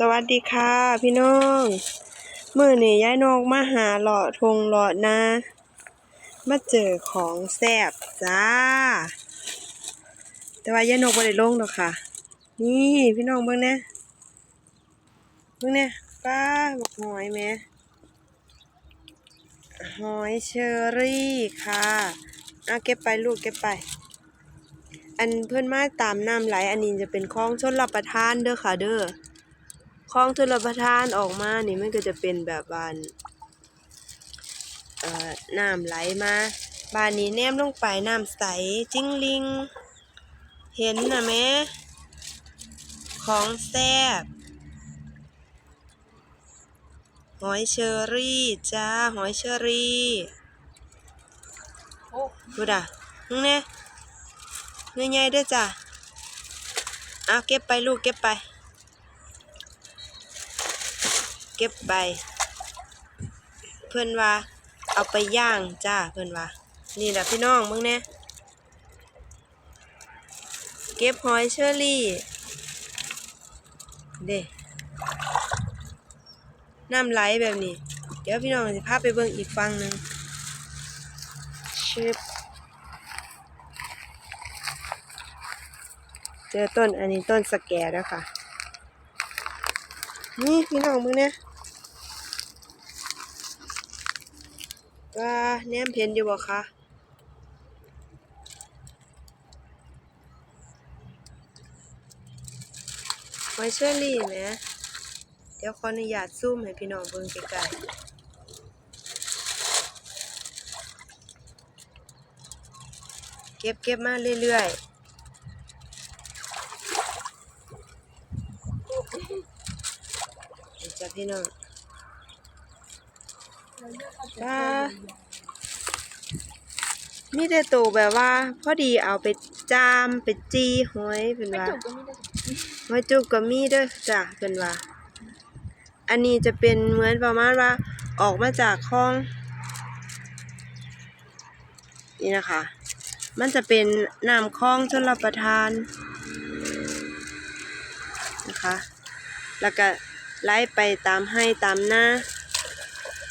สวัสดีค่ะพี่น้องมื้อนี้ย้ายนกมาหาเลาะทงเลาะนามาเจอของแซบจ้า แต่ว่าย้ายนกบ่ได้ลงดอกค่ะ นี่พี่น้องเบิ่งแหน่เบิ่งแหน่ป้าบักหอยแหม่หอยเชอรี่ค่ะเอาเก็บไปลูกเก็บไป อันเพิ่อนมาตามน้ำไหลอันนี้จะเป็นคลองชนรับประทานเด้อค่ะเด้อ คลองชลประทานออกมานี่มันก็จะเป็นแบบบานเอ่อน้ำไหลมาบานนี้แนมลงไปน้ำใสจิ้งลิง เห็นนะแม่ของแซบหอยเชอรี่จ้าหอยเชอรี่โอ้ดูด่ะนึงเนี่ยเงยๆด้วยจ้ะเอาเก็บไปลูกเก็บไป เก็บใบ เพื่อนว่า เอาไปย่างจ้าเพื่อนว่า นี่แหละพี่น้องมึงเนี่ยเก็บหอยเชอรี่ เด้น้ำไหลแบบนี้ เดี๋ยวพี่น้องจะพาไปเบิ่งอีกฝั่งหนึ่งชิบเจอต้นอันนี้ต้นสแกแล้วค่ะ นี่พี่น้องมึงเนี่ย ว่าแนมเพนอยู่บ่คะหอยเชอรี่แหมเดี๋ยวขออนุญาตซูมให้พี่น้องเบิ่งใกลๆเก็บเก็บมาเรื่อยๆจ้ะพี่น้อง ว่ามีแต่ตัวแบบว่า พอดีเอาไปจามไปจีหอยเป็นว่าหอยจุกก็มีเด้วยจ้ะเป็นว่า อันนี้จะเป็นเหมือนประมาณว่า ออกมาจากคลอง นี่นะคะ มันจะเป็นน้ำคลองชนรับประทานนะคะ แล้วก็ไหลไปตามให้ตามหน้า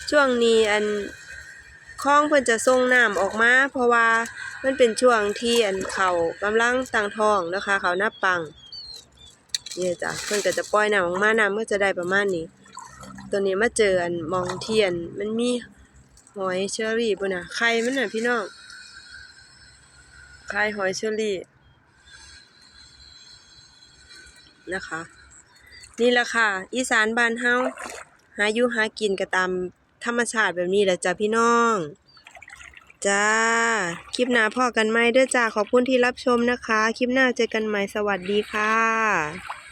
ช่วงนี้อันคลองเพิ่นจะส่งน้ำออกมา เพราะว่ามันเป็นช่วงที่อันเขากำลังตั้งท้องนะคะ เขาหน้าปังนี่จ้ะเพิ่นก็จะปล่อยน้ำออกมาน้ำก็จะได้ประมาณนี้ ตัวนี้มาเจออันมองเทียนมันมีหอยเชอรี่ปุ่นน่ะไข่มันน่ะพี่น้องไข่หอยเชอรี่นะคะ นี่แหละค่ะ อีสานบ้านเฮาหาอยู่หากินก็ตาม ธรรมชาติแบบนี้แหละจ้ะพี่น้อง จ้า คลิปหน้าพ่อกันไหมเด้อจ้าขอบคุณที่รับชมนะคะ คลิปหน้าเจอกันใหม่สวัสดีค่ะ